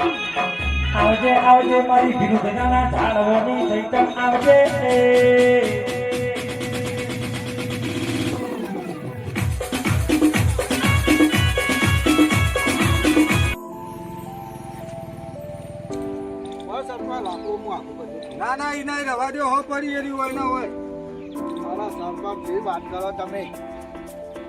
આવજે આવજે મારી વિરુદ્ધના ઝાડવાની ચૈતન આવજે. ના ના એ નહીં રવા દો હો પડી એની હોય ના હોય. મારા સરપંચ જે વાત કરો તમે.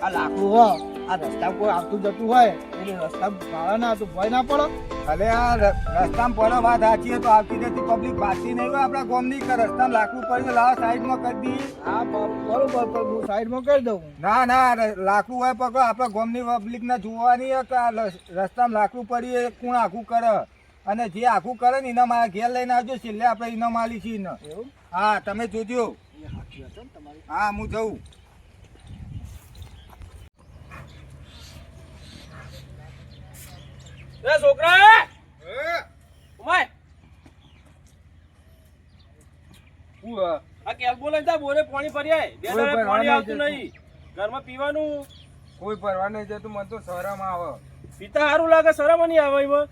આ લાકડું હો આ રસ્તા કોઈ આવતું જતું હોય એટલે રસ્તા ભાડા ના હતું ભય ના પડો. અલે આ રસ્તામાં પડે વાત સાચી તો આવતી નથી પબ્લિક પાછી નહીં હોય આપણા ગોમની કે રસ્તામાં લાકડું પડ્યું લાવો સાઈડમાં કરી દઈએ. હા બરોબર હું સાઈડમાં કરી દઉં. ના ના લાકડું હોય પકડો આપણા ગોમની પબ્લિક ને જોવાની કે આ રસ્તામાં લાકડું પડ્યું એ કોણ આખું કરે? અને જે આખું કરે ને એના મારા ઘેર લઈને આવજો છેલ્લે આપણે એના માલી છીએ હા તમે જોજો. હા હું જઉં. એ છોકરા! ઉમાય! આ બોરે પાણી પાણી આવતું નહીં. ઘરમાં પીવાનું. કોઈ પરવા નહીં જતું મને તો શરમ આવે. પીતા સારું લાગે શરમ નહીં આવે એમાં.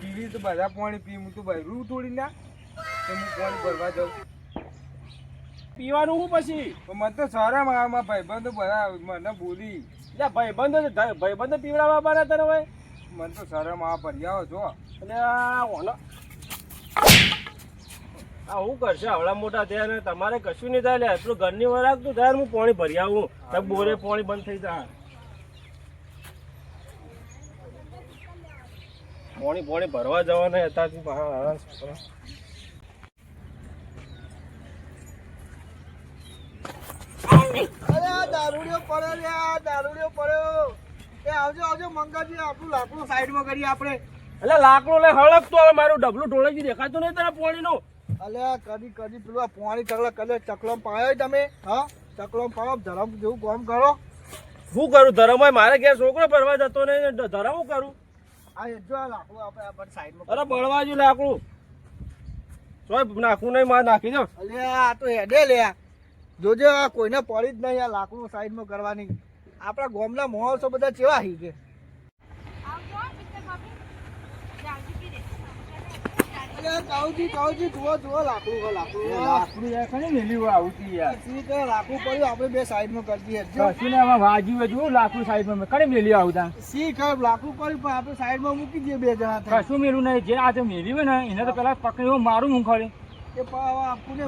પીવી તો બધા પાણી પી હું તો બૈરું તોડી ના તો હું પાણી ભરવા જાઉં. પીવાનું હું પછી? મને તો શરમ આવે મારા ભાઈબંધો બધા મને બોલી ભાઈબંધો ભાઈબંધો પીવડાવવા આવવાના તને હવે. મને તો શરમ આવે ભરી આવો જો એટલે ઓનો આ હું કરશે? આવડા મોટા થયા ને તમારે કશું નહીં થાય એટલું ઘરની વાર રાખતું થાય હું પાણી ભરી આવું. તો બોરે પાણી બંધ થઈ જાય. પાણી પાણી ભરવા જવાના હતા. અરે દારૂડિયો પડ્યો દારૂડિયો પડ્યો. આવજો આવજો મંગાજી આપણું લાકડું સાઈડમાં કરી આપણે. એટલે લાકડું લે હળકતું હવે મારું ડબલું ઢોળાઈ દેખાતું નહીં તને પાણીનું? અલ્યા કદી કદી પેલું પોણી ચકલા કલે ચકલો પાયો તમે? હા? ચકલો પાયો ધરમ જેવું કામ કરો? શું કરું? ધરમ હોય મારે ઘેર છોકરો ભરવા જતો ને ધરમ હું કરું? આ જો આ લાકડું આપણે સાઈડમાં અરે બળવા જો લાકડું. સોય નાખવું નહીં મારે નાખી દો. અલ્યા આ તો હેડે લે જોજો આ કોઈને પડી જ નહીં આ લાકડું સાઈડમાં કરવાની. આપણા ગામના માણસો બધા કેવા હી કાઉજી કાઉજી જુઓ જુઓ લાકડું લાકડું લાકડું યાર કઈ મેલ્યું આવતી યાર. સી કે લાકડું પડ્યું આપણે બે સાઈડમાં કરી દઈએ. જો. કશું આમાં જુઓ લાકડું સાઈડમાં કઈ મેલી આવતા. સી ખબર લાકડું પડ્યું પણ આપણે સાઈડમાં મૂકી દઈએ બે જણા. કશું મેલું નહીં જે આજે મેલ્યું હોય ને એને તો પેલા પકડી મારું હું ખરે. એ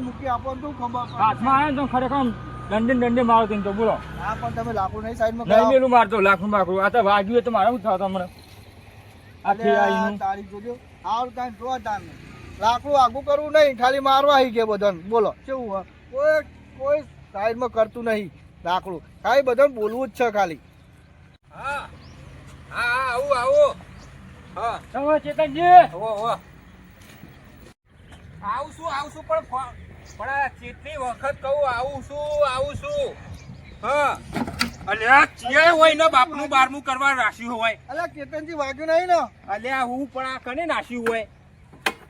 મૂકી આપણને શું ખબર હાથમાં આવે તો ખરેખર દંડે દંડી મારો તો બોલો. હા પણ તમે લાકડું નહીં સાઈડમાં નહીં. મેલું મારતો લાખનું બાકડું. આ તો વાગ્યું તો મારે શું થતું હમણાં? આ અલ્યા, ખેરાઈનું તારી જોજો કાંઈ જોવા તારને. લાકડું આગું કરવું નહીં ખાલી મારવા આવી ગયા બધાને. બોલો કેવું હોય? કોઈ કોઈ સાઈડમાં કરતું નહીં લાકડું. ખાલી બધાને બોલવું જ છે ખાલી. હા હા હા આવું આવું. હા. તમે ચેતનજી હો હો આવું. છું આવું છું પણ પણ આ કેટલી વખત કહું આવું છું આવું છું. હા. અલ્યા ચિયા હોય ને બાપનું બારમું કરવા રાખ્યું હોય. અલ્યા કેતનજી વાગ્યું નહીં ને. અલ્યા હું પણ આ કને નાખ્યું હોય?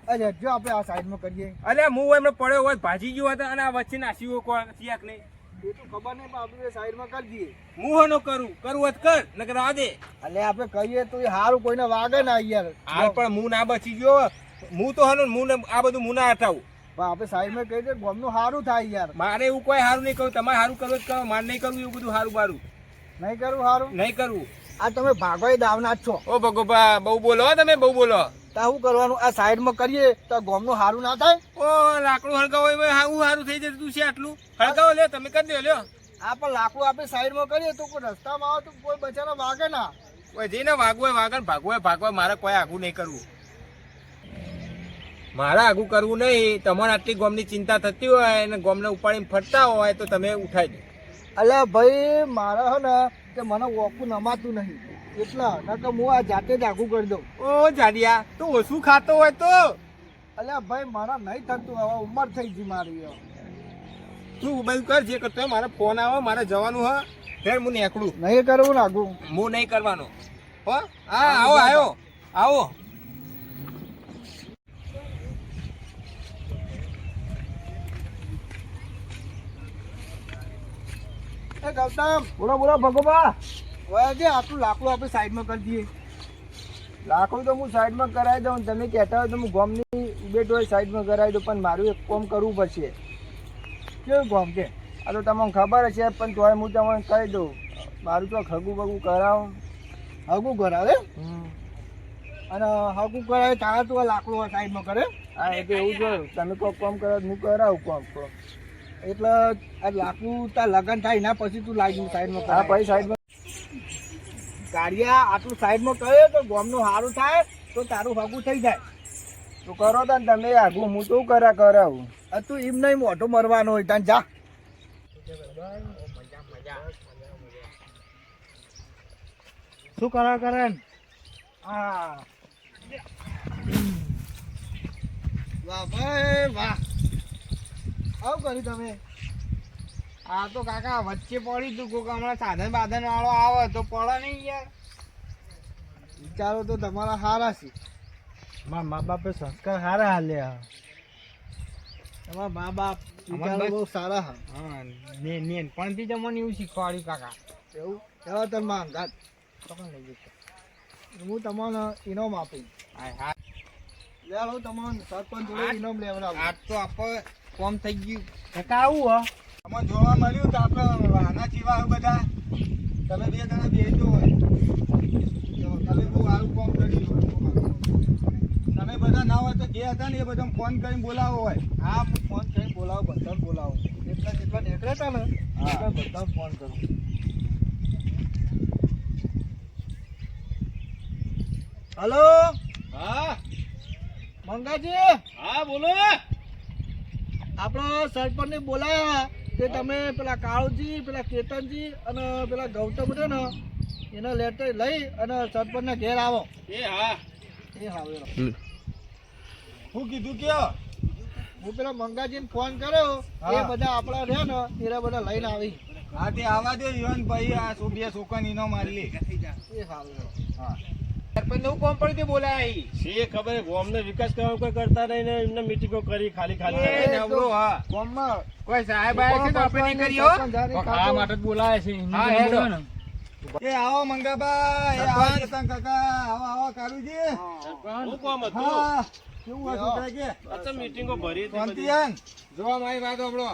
અરે જો આપણે આ સાઈડમાં કરીએ. અલ્યા હું એમને પડ્યો હોય ભાજી ગયો હતો અને આ વચ્ચે નાશ્યું હોય કોણ ચિયાક નહીં. એ તો ખબર નહીં પણ આપણે સાઈડમાં કરી દઈએ. હું હનો કરું? કરું હોત કર નકર આ દે. અલ્યા આપણે કહીએ તો એ હારું કોઈને વાગે ના યાર. હાલ પણ હું ના બચી ગયો. હું તો હનો હું આ બધું હું ના હટાવું. આપણે સાઈડમાં કહી દે ગોમનું સારું થાય યાર. મારે એવું કોઈ સારું નહીં કહું તમારે સારું કરવું જ કરો મારે નહીં કરવું એવું બધું સારું બારું. નહીં કરવું સારું નહીં કરવું. આ તમે ભાગવાઈ દાવના જ છો. ઓ ભગોબા બહુ બોલો તમે બહુ બોલો. તો શું કરવાનું? આ સાઈડમાં કરીએ તો ગોમનું સારું ના થાય? ઓ લાકડું હળગાવો એમાં. હાવું સારું થઈ જતું છે આટલું? હળગાવો લ્યો તમે કરી દો લ્યો. આ પણ લાકડું આપણે સાઈડમાં કરીએ તો કોઈ રસ્તામાં આવે તો કોઈ બચારા વાગે ના. કોઈ જેને વાગવું હોય વાગે ભાગવું ભાગવા મારે કોઈ આગું નહીં કરવું. મારે આગું કરવું નહીં તમારે આટલી ગોમની ચિંતા થતી હોય અને ગોમને ઉપાડીને ફરતા હોય તો તમે ઉઠાઈ દો. અલ્યા ભાઈ મારે હે ને કે મને વોકું નમાતું નહીં. એટલા નકર હું આ જાતે જ આગું કરી દઉં. ઓ જાડિયા તું ઓછું ખાતો હોય તો? અલ્યા ભાઈ મારા નહીં થતું હવે ઉંમર થઈ ગઈ મારી. તું બધું કર જે કરતો મારે ફોન આવે મારે જવાનું હ. ફેર હું નીકળું. નહીં કરવું ને આગું. હું નહીં કરવાનું. હો હા આવો આવ્યો આવો. ગૌતમ. બોલો બોલો ભગોબા. હવે આટલું લાકડું આપણે સાઈડમાં કરી દઈએ. લાકડું તો હું સાઈડમાં કરાવી દઉં તમે કહેતા હોય તો હું ગોમની ઉબેટ હોય સાઈડમાં કરાવી દઉં પણ મારું એક કોમ કરવું પડશે. કેવું ગોમ કે? આ તો તમને ખબર હશે પણ તોય હું તમને કહી દઉં. મારું તો ખગું બગું કરાવો. હગું કરાવે? અને હગું કરાવે તારા તો આ લાકડું સાઈડમાં કરે? હા એ તો એવું જોયું તમે કોઈ કોમ કરો હું કરાવું કોમ કોમ. એટલે આ લાકડું તાર લગન થાય એના પછી તું લાગ્યું સાઈડમાં હા પછી સાઈડમાં. ગાડિયા આટલું સાઈડમાં કરે તો ગોમનું સારું થાય તો તારું હગું થઈ જાય. તો કરો તાન તમે આગું હું શું કરા કરાવું? તું એમ નહીં મોટો મરવાનો હોય તાન જા. શું કરા કરે? હા. વાહ ભાઈ વાહ. આવું કર્યું તમે? આ તો કાકા વચ્ચે પડી તું કોક હમણાં સાધન બાધન વાળો આવે તો પડે નહીં યાર. વિચારો તો તમારા સારા છે. મારા મા બાપે સંસ્કાર સારા હાલ્યા. તમારા મા બાપ વિચારો બહુ સારા હા. નેનપણથી જમવાનું મને એવું શીખવાડ્યું કાકા. એવું? એવા તમે માંગાત હું તમને ઇનામ આપી. હા હા લે હું તમને સરપંચ જોડે ઇનામ લેવડાવું. આજ તો આપણે કોમ થઈ ગયું. કાકા આવું હો. અમે જોવા મળ્યું તો આપણે આના ચીવા બધા. તમે બે જણા બેજો હોય. તો તમે બહુ સારું કોમ કર્યું તમે બધા ના હોય તો જે હતા ને એ બધા ફોન કરીને બોલાવો હોય. હા ફોન કરીને બોલાવો બધા બોલાવો. એટલા જેટલા નીકળ્યા ને હા. એટલા બધા ફોન કરું. હલો? હા. મંગાજી? હા બોલો આપણો સરપંચ ને બોલાયા કે તમે પેલા કાળુજી પેલા કેતનજી અને પેલા ગૌતમ છે ને એનો લેટર લઈ અને સરપંચના ઘેર આવો. એ હા. એ હા હું. કીધું કે હું પેલા મંગાજીને ફોન કર્યો એ બધા આપણા રહ્યા ને એ બધા લઈને આવી. હા તે આવા દે યુવાન ભાઈ આ સો બે છોકરા નો મારી લે એ હા. હા. શી ખબર? ગોમને વિકાસ કરવા કોઈ કરતા નહીં ને એમને મીટિંગો કરી ખાલી ખાલી. નવરો, કોઈ સાહેબ એ આવો મંગાબા એ આવો કેતન કાકા આવો આવો કારુજી શું કામ હતું? હા કેવું આ છોકરા કે? આ તો ભરી હતી બધી. જો મારી વાત સાંભળો.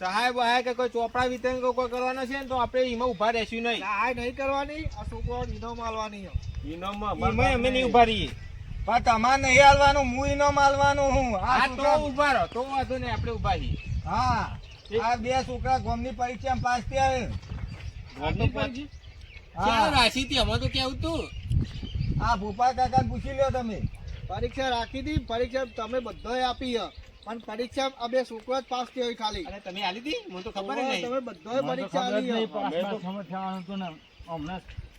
સાહેબ આયા કે કોઈ ચોપડા વિતરણ કે કોઈ કરવાનો છે ને તો આપણે એમાં ઊભા રહેશું નહીં. આ નહીં કરવાની. આ છોકરો માલવાની આલવાની છે. ઇનામમાં અમારા એમાં અમે નહીં ઊભા રહીએ પણ તમારે નહીં હાલવાનું હું એનો માલવાનું હું. આ તો ઊભા રહો તો વાંધો નહીં આપણે ઊભા રહીએ હા આ બે છોકરા ગોમની પરીક્ષામાં પાસ થયા ગોમની પરીક્ષા? હા. રાશી તો કેવું તું? આ ભોપાલ કાકા પૂછી લ્યો તમે. પરીક્ષા રાખી હતી પરીક્ષા તમે બધાએ આપી પણ પરીક્ષા આ બે છોકરો જ પાસ થયો ખાલી. અરે તમે આલી હતી? મને તો ખબર નહીં. તમે બધાએ પરીક્ષા આલી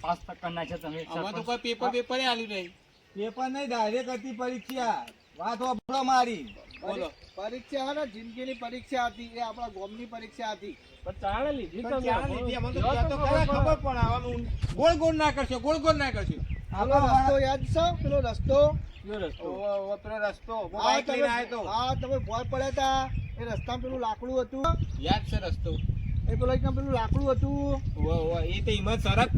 છે. આમાં તો કોઈ પેપર પેપર આલ્યું નહીં. પેપર નહીં ડાયરેક્ટ હતી પરીક્ષા. વાત વાપરો મારી. બોલો. પરીક્ષા હે ને જિંદગીની પરીક્ષા હતી એ આપણા ગોમની પરીક્ષા હતી. પણ લીધી તમે. લીધી, અમને તો તો તો ખબર પણ ગોળ ગોળ ના કરશો ગોળ ગોળ ના કરશો. પેલો રસ્તો યાદ છે? પેલો રસ્તો. રસ્તો. પેલો રસ્તો. લઈને આવ્યો તો. હા તમે ભોય પડ્યા હતા એ રસ્તામાં પેલું લાકડું હતું. યાદ છે રસ્તો? એ પેલો પેલું લાકડું હતું. ઓવો, ઓવો, એ તો હિંમત શરત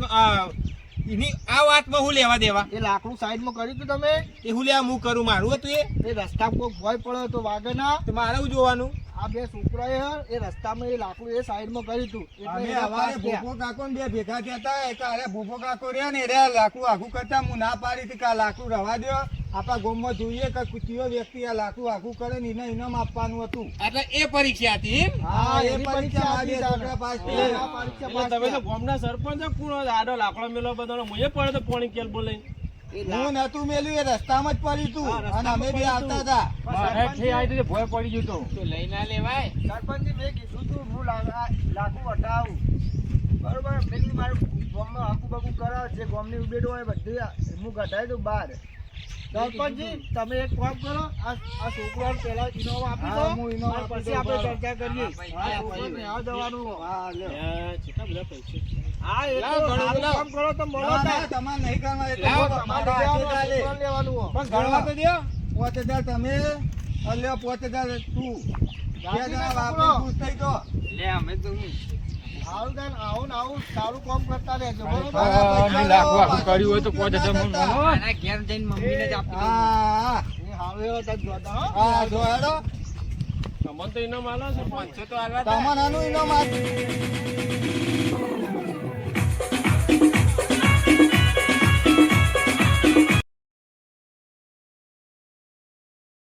એની આ વાતમાં હું લેવા દેવા? એ લાકડું સાઈડમાં કર્યું હતું તમે? એ હું લેવા હું કરું મારું હતું એ? એ રસ્તામાં કોઈ ભોય પડ્યો તો વાગે ના તો મારે હું જોવાનું. આ બે છોકરાએ હે, એ રસ્તામાં એ લાકડું એ સાઈડમાં કર્યું હતું. એટલે અમે થયા. ભૂપો કાકો બે ભેગા થયા હતા. એક અરે ભૂપો કાકો રહ્યા ને રે લાકડું આખું કરતા. હું ના પાડી હતી કે આ લાકડું રવા દો આપણા ગામમાં જોઈએ કે કુતિયો વ્યક્તિ આ લાકડું આખું કરે ને એને ઇનામ આપવાનું હતું. એટલે એ પરીક્ષા હતી હા, એ પરીક્ષા આવી છોકરા પાસ એ થયા. આ પરીક્ષા પાસ તમે તો ગામના સરપંચ કોણ આડો લાકડો મેલો બધાનો. મુજે પડે તો પોણી કેલ બોલે હું નતું મેલ્યું એ રસ્તામાં જ પડ્યું તું. અને અમે બે આવતા હતું. હતા સરપંચજી- લઈ ના લેવાય. સરપંચ મેં કીધું તું હું લાકડું હટાવું. બરોબર પેલી મારું ગામમાં આખું બાકું કરાવ જે ગામની ઉબેડો હોય બધું હું ઘટાડી દઉં બહાર સરપંચજી તમે એક કામ કરો આ આ છોકરાને પહેલા ઇનોવા આપી દો હું ઇનોવા પછી આપણે ચર્ચા કરીએ હા, આ છોકરાને આ જવાનું હા લે કેટલા બધા પૈસા હા એ તો ઘણું સારું લાવ. કામ કરો તો મળો ના, તાર. ના, તમારે નહીં કરવા એ તો તમારે તમારે લેવાનું, ચાલે. છોકરાને લેવાનું હો. પણ ગણવા તો દ્યો. પાંચ હજાર તમે અને લ્યો પાંચ હજાર તું બે જણા વાપરી ખુશ થઈ તો તાન આવું ને આવું સારું કામ કરતા રહેજો. બરોબર? લાખો આખું કર્યું હોય તો પાંચ હજાર મને મળો. હા. હા એ હાવે એવો તાર જોતા હા. જો તમને તો ઇનામ આલો છે. પણ તમારાનું ઇનામ આ